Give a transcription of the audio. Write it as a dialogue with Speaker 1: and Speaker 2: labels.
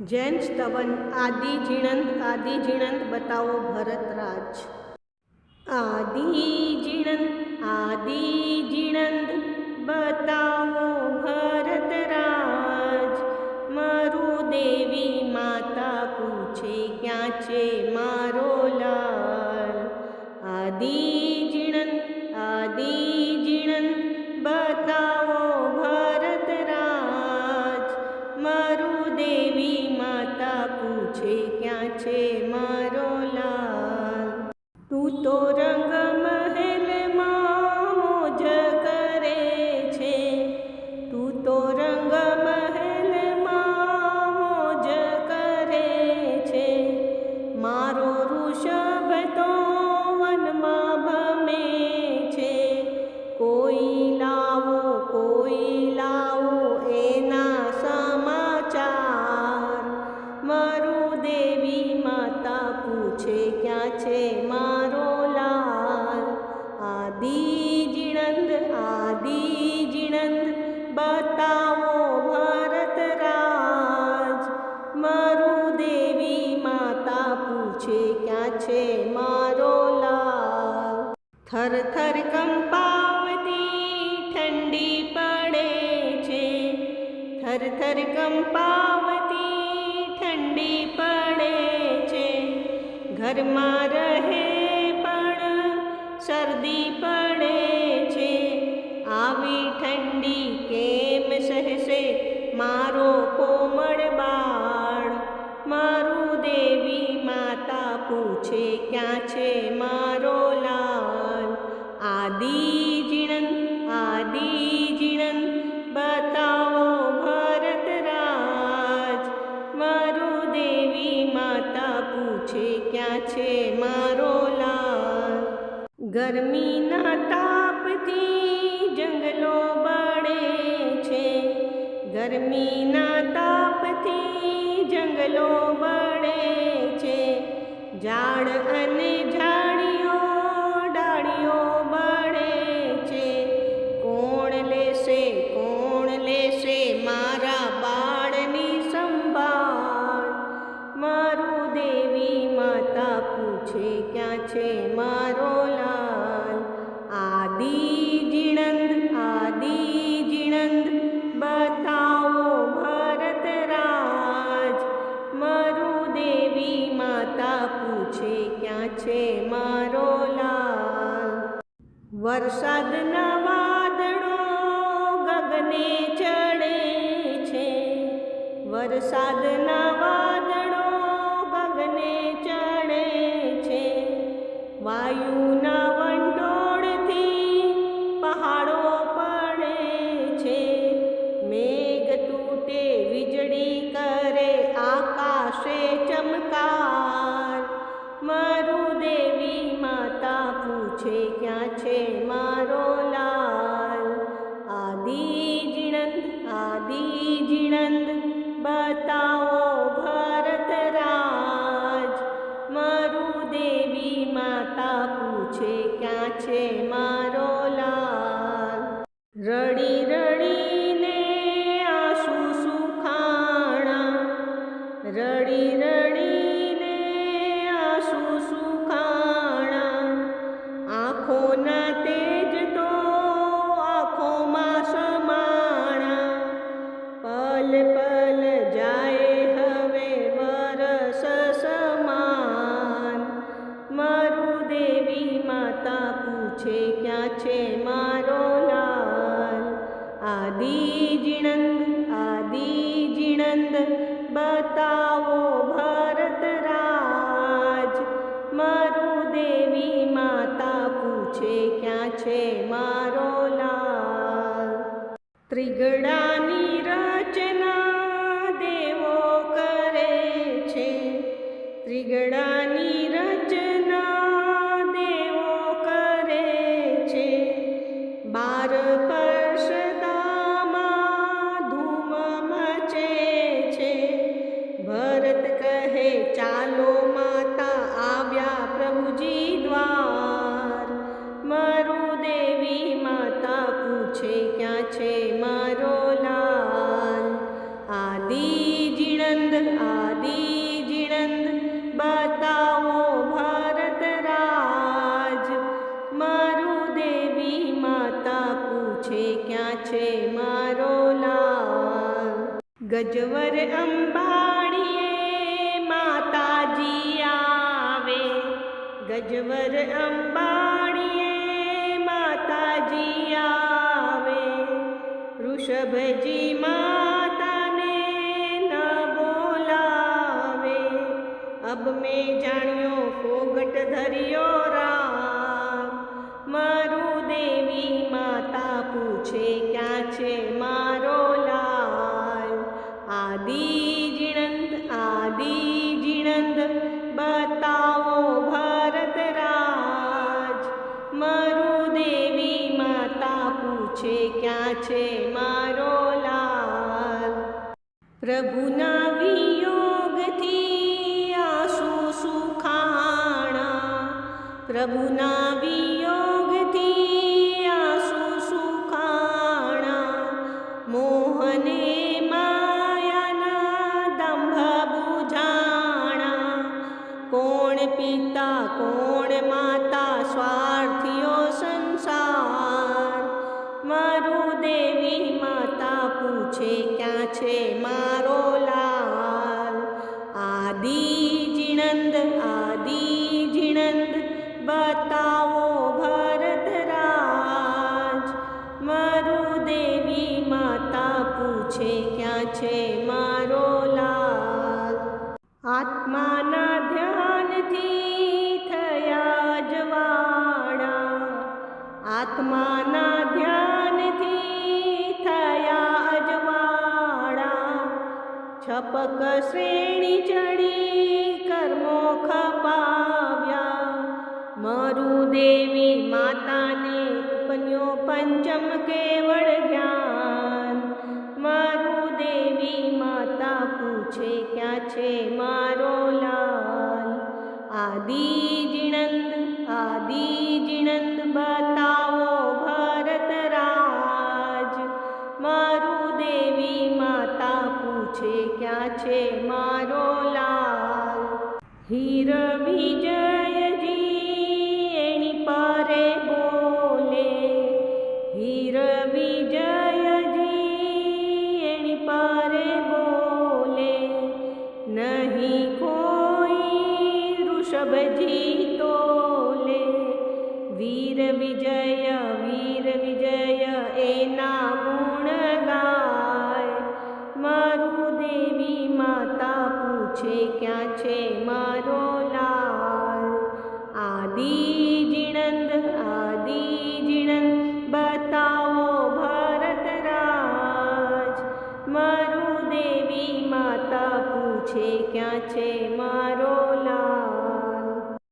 Speaker 1: જૈન સ્તવન આદિ જીણંત આદિ જીણંત બતાવો ભરતરાજ આદિ જીણંત આદિ જીણંત બતાવો ભરતરાજ પૂછે ક્યાં છે પૂછે ક્યાં છે મારો લાલ? આદિ જીણંદ આદિ જીણંદ, બતાવો ભરત રાજ. મારું દેવી માતા પૂછે, ક્યાં છે મારો લાલ? થર થર કંપાવતી ઠંડી પડે છે. થર થર કંપાવતી ઘરમાં રહે પણ શરદી પડે છે. આવી ઠંડી કેમ સહેશે? મારો કોમળ બાળ મારું દેવી માતા પૂછે, ક્યાં છે મારો લાલ? આદિ જીણન, આદિ પૂછે ક્યાં છે મારો લાલ? ગરમીના તાપથી જંગલો બળે છે. ગરમીના તાપથી જંગલો બળે છે. ઝાડ પૂછે ક્યાં છે મારો લાલ? આદિ જીણંદ આદિ જીણંદ, બતાવો ભરત રાજ. મરુ દેવી માતા પૂછે, ક્યાં છે મારો લાલ? વરસાદના વાદળો ગગને ચડે છે. વરસાદના વાદળો વાયુના વંટોળથી પહાડો પડે છે. મેઘ તૂટે, વીજળી કરે, આકાશે ચમકાર. મારું દેવી માતા પૂછે, ક્યાં છે મારો છે મારો લાલ. રડી રડીને છે મારો લાલ. આદિ જીણંદ આદિ જીણંદ, બતાવો ભરત રાજ. મારું દેવી માતા પૂછે, ક્યાં છે મારો લાલ? ત્રિગડાની રચના પરસદામાં ધૂમ મચે છે. ભરત કહે, ચાલો માતા આવ્યા પ્રભુજી દ્વાર. મારું દેવી માતા પૂછે, ક્યાં છે મારો લાલ. ગજવર અંબાણીએ માતાજી આવે. ગજવર અંબાણીએ માતાજી આવે. ઋષભજી માતાને ન બોલાવે. અબ મેં જાણ્યો ફોગટ ધર્યો પ્રભુના વિયોગથી આંસુ સુખાણા. પ્રભુના વિયોગથી આંસુ સુખાણા. મોહને માયાના દંભ બુજાણા. કોણ પિતા, કોણ માતા છપક શ્રેણી ચડી કર્મો ખપાવ્યા. મારું દેવી માતાને ઉપન્યો પંચમ કેવળ જ્ઞાન. મારું દેવી માતા પૂછે, ક્યાં છે મારો হির বিজয়জি এনি পারে বলে, হির বিজয়জি এনি পারে বলে, নহি কোই ঋষভজি তোলে वीर विजय આદિ